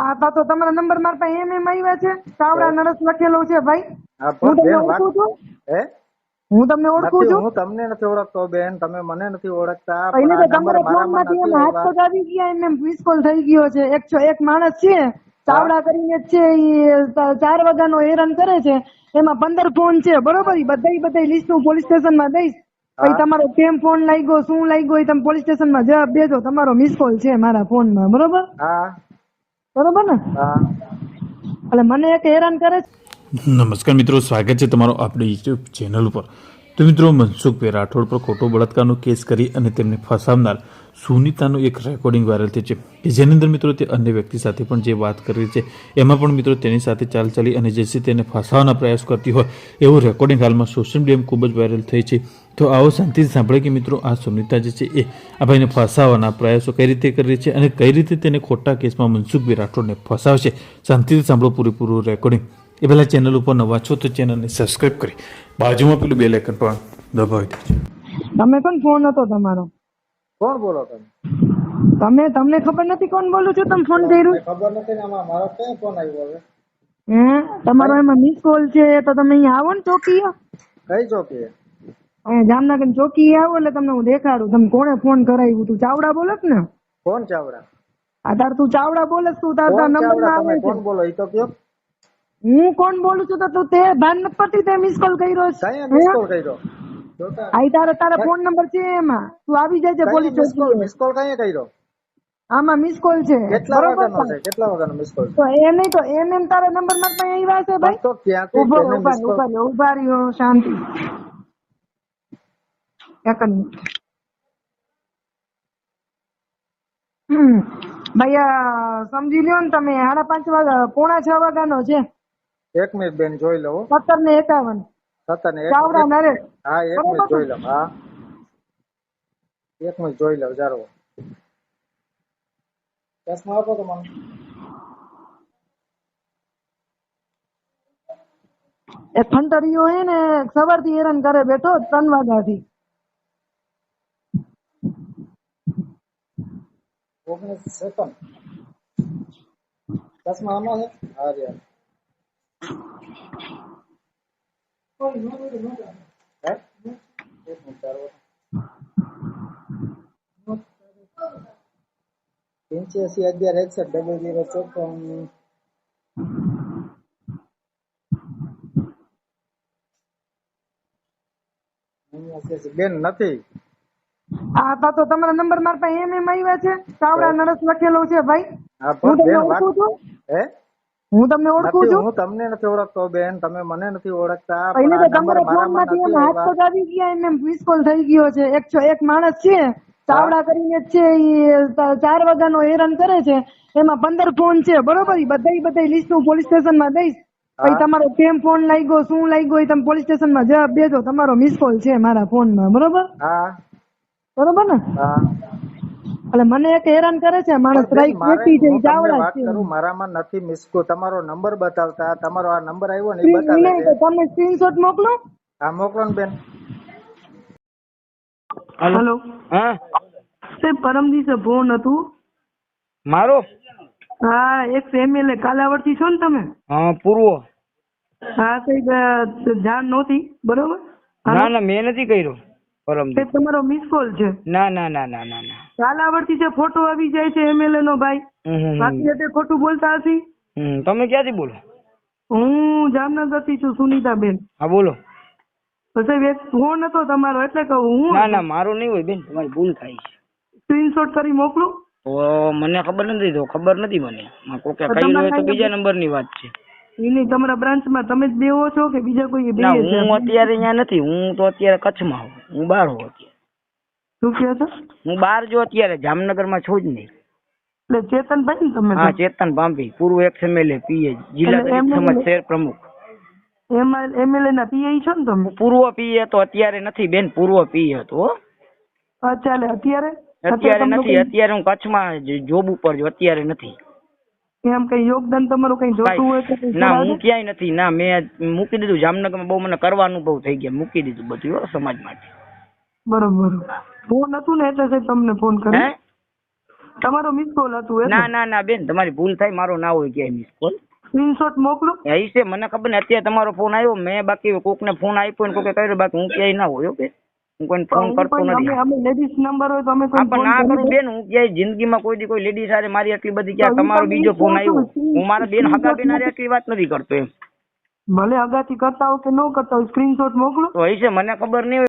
આ તા તો તમારા નંબર મારા પાસે એમ એમ આવ્યા છે. ચાવડા નરસ લખેલો છે ભાઈ. હું તમને ઓળખું છું? હે? હું તમને ઓળખું છું? હું તમને નથી ઓળખતો બેન. તમે મને નથી ઓળખતા. એને તો આ ફોનમાંથી એમ હાથ આવ્યા. પગ ગયા એમ એમ મિસ કોલ થઈ ગયો છે. એક છો એક માણસ છે ચાવડા કરીને છે ઈ ચાર વાગ્યાનો હેરાન કરે છે. એમાં પંદર ફોન છે બરોબર? બધા બધા લિસ્ટ હું પોલીસ સ્ટેશનમાં દઈશ. પછી તમારો કેમ ફોન લાગ્યો શું લાગ્યો એ તમે પોલીસ સ્ટેશનમાં જવાબ દેજો. તમારો મિસ કોલ છે મારા ફોનમાં બરોબર? હા? બરોબર ને? હા. એટલે મને એક હેરાન કરે છે. નમસ્કાર મિત્રો સ્વાગત છે તમારો આપણી યુટ્યુબ ચેનલ ઉપર. તો મિત્રો મનસુખભાઈ રાઠોડ પર ખોટો બળાત્કારનો કેસ કરી અને તેમને ફસાવનાર સુનિતાનું એક રેકોર્ડિંગ વાયરલ થઈ છે. કે જેની અંદર મિત્રો તે અન્ય વ્યક્તિ સાથે પણ જે વાત કરી છે, એમાં પણ મિત્રો તેની સાથે ચાલ ચાલી અને જેથી તેને ફસાવવાના પ્રયાસ કરતી હોય એવું રેકોર્ડિંગ હાલમાં સોશિયલ મીડિયામાં ખૂબ જ વાયરલ થઈ છે. તો આવો શાંતિથી સાંભળે કે મિત્રો આ સુનિતા જે છે એ આ ભાઈને ફસાવવાના પ્રયાસો કઈ રીતે કરી છે અને કઈ રીતે તેને ખોટા કેસમાં મનસુખભાઈ રાઠોડને ફસાવશે શાંતિથી સાંભળો પૂરેપૂરું રેકોર્ડિંગ એ પહેલાં ચેનલ ઉપર નવા છો તો ચેનલને સબસ્ક્રાઈબ કરી. બાજુમાં પેલું બે લેકન પણ દબાવી દેજો. તમે કોણ ફોન હતો તમારો? કોણ બોલો તમે? તમે તમને ખબર નથી કોણ બોલું છું? તમે ફોન કર્યું? ખબર નથી ને મારો ક્યાં ફોન આવ્યો હવે? હે? તમારો એમાં મિસ કોલ છે તો તમે અહીંયા આવો ને ચોકી. કઈ ચોકી? અહીંયા જામનગર ચોકી આવો એટલે તમને હું દેખાડું. તમે કોણે ફોન કરાવ્યું તું? ચાવડા બોલસ ને? કોણ ચાવડા? આ તાર તું ચાવડા બોલસ તું તાર તાર નંબર આવે છે. કોણ બોલો? ઈ તો કયો. હું કોણ બોલું છું તો તું તે ભાન નથી તે મિસ કોલ કર્યો છે. મિસ કોલ કર્યો? આઈ તારે તારા ફોન નંબર છે એમાં. તું આવી છે police miss call miss call કઈ કર્યો? આમાં મિસ કોલ છે. કેટલા વાગ્યાનો છે? કેટલા વાગ્યાનો મિસ કોલ તો એ નહીં તો એમ એમ તારા નંબરમાં કઈ આવ્યા છે ભાઈ? તો ક્યાંથી ઊભો ઊભા ઊભા ઊભા રહ્યો શાંતિ. એક મિનિટ. ભાઈ સમજી લ્યો ને તમે સાડા પાંચ વાગ્યા પોણા છ વાગ્યાનો છે. એક મિનિટ બેન જોઈ લઉં હો. સત્તર ને એકાવન સત્તર ને એક ચાવડા નરેશ હા એક બરોબર મિનિટ ને? જોઈ લઉં હા એક મિનિટ જોઈ લઉં જારો ચશ્મા આપો તો મને એક ફંટરીયો હે ને સવારથી હેરાન કરે બેઠો ત્રણ વાગ્યાથી ઓગણીસ સેકન્ડ ચશ્મા આમાં છે હા રે હે? એક મિનિટ જારો. પંચ્યાસી અગિયાર એકસઠ ડબલ ઝીરો ચોપન બેન નથી. આ તા તો તમારા નંબર મારા પાસે એમ એમ આવ્યા છે. ચાવડા નરસ લખેલો છે ભાઈ. હા પણ બેન હે? હું તમને ઓળખું છું? હું તમને નથી ઓળખતો બેન તમે મને નથી ઓળખતા. એને તો તમારા ફોનમાંથી એમ હાથ આવ્યા પગ ગયા એમ મિસ કોલ થઈ ગયો છે. એક છો એક માણસ છે ચાવડા કરીને છે ચાર વાગ્યાનો હેરાન કરે છે. એમાં પંદર ફોન છે બરોબર? બધા બધા લિસ્ટ હું પોલીસ સ્ટેશનમાં દઈશ. પછી તમારો કેમ ફોન લાગ્યો શું લાગ્યો એ તમે પોલીસ સ્ટેશનમાં જવાબ દેજો. તમારો મિસ કોલ છે મારા ફોનમાં બરોબર? હા? બરોબર ને? હા? એટલે મને એક હેરાન કરે છે માણસ મારે વ્યક્તિ છે હું ઈ તમને ચાવડા વાત જ છે મારામાં નથી મિસકો તમારો નંબર બતાવતા તમારો આ નંબર આવ્યો ને એ બતાવે છે. તમે સ્ક્રીનશોટ મોકલો. હા મોકલો ને બેન. હેલો. હા. સાહેબ પરમ દિવસે ફોન હતું. મારો? હા એક એમએલએ કાલાવડથી છો ને તમે? હા પૂર્વ. હા સાહેબ જાણ નહોતી બરોબર? ના ના મેં નથી કર્યો પરમ તમારો મિસ કોલ છે. ના ના ના ના ના ના. કાલાવડથી જે ફોટો આવી જાય છે એમએલએ નો ભાઈ બાકી. તે ખોટું બોલતા હશી? તમે ક્યાંથી બોલો? હું જામનગરથી છું સુનીતાબેન. હા બોલો. પછી ફોન હતો તમારો એટલે કહું હું ના ના મારો નહીં હોય બેન તમારી ભૂલ થાય છે. સ્ક્રીનશોટ કરી મોકલું? મને ખબર નથી તો ખબર નથી મને. માં કોકે તો હોય તો બીજા નંબરની વાત છે. એની તમારા બ્રાન્ચમાં તમે જ બેવો છો કે બીજા કોઈ બે હું અત્યારે અહીંયા નથી હું તો અત્યારે કચ્છમાં હું હું બહાર હોઉં અત્યારે. શું કહો છો? હું બહાર જો અત્યારે જામનગરમાં છું જ નહીં. એટલે ચેતનભાઈ ને તમે હા ચેતન ભાંભી પૂર્વ એક્સ એમએલએ પીએ જિલ્લા દલિત સમાજ શહેર પ્રમુખ. એમએલએ ના પીએ છો ને તમે? પૂર્વ પીએ તો અત્યારે નથી બેન પૂર્વ પીએ હતો અચ્છા એટલે અત્યારે? અત્યારે નથી અત્યારે હું કચ્છમાં જોબ ઉપર છું અત્યારે નથી. એમ કઈ યોગદાન તમારું કઈ જોતું હોય તો ના હું ક્યાંય નથી ના મેં મૂકી દીધું જામનગરમાં બહુ મને કરવા અનુભવ થઈ ગયા મૂકી દીધું બધું સમાજ માટે બરોબર. ફોન હતું ને એટલે સાહેબ તમને ફોન કર્યો. તમારો મિસ કોલ હતું ના? ના ના બેન તમારી ભૂલ થાય મારો ના હોય ક્યાંય મિસ કોલ સ્ક્રીનશોટ મોકલો. એ છે મને ખબર ને અત્યારે તમારો ફોન આવ્યો મેં બાકી કોકને ફોન આપ્યો ને કોકે કર્યો બાકી હું ક્યાંય ના હોય ઓકે હું કોઈને ફોન કરતો નથી. અમે લેડીઝ નંબર હોય તો અમે કોઈ હા પણ ના કરું બેન હું ક્યાંય જિંદગીમાં કોઈ દી કોઈ લેડીઝ સાથે મારી આટલી બધી ક્યાં તમારો બીજો ફોન આવ્યો. હું મારા બેન હગા બેન હારે આટલી વાત નથી કરતો એમ. ભલે અગાથી કરતા હો કે ન કરતા હોય સ્ક્રીનશોટ મોકલો. તો એ છે મને ખબર નહીં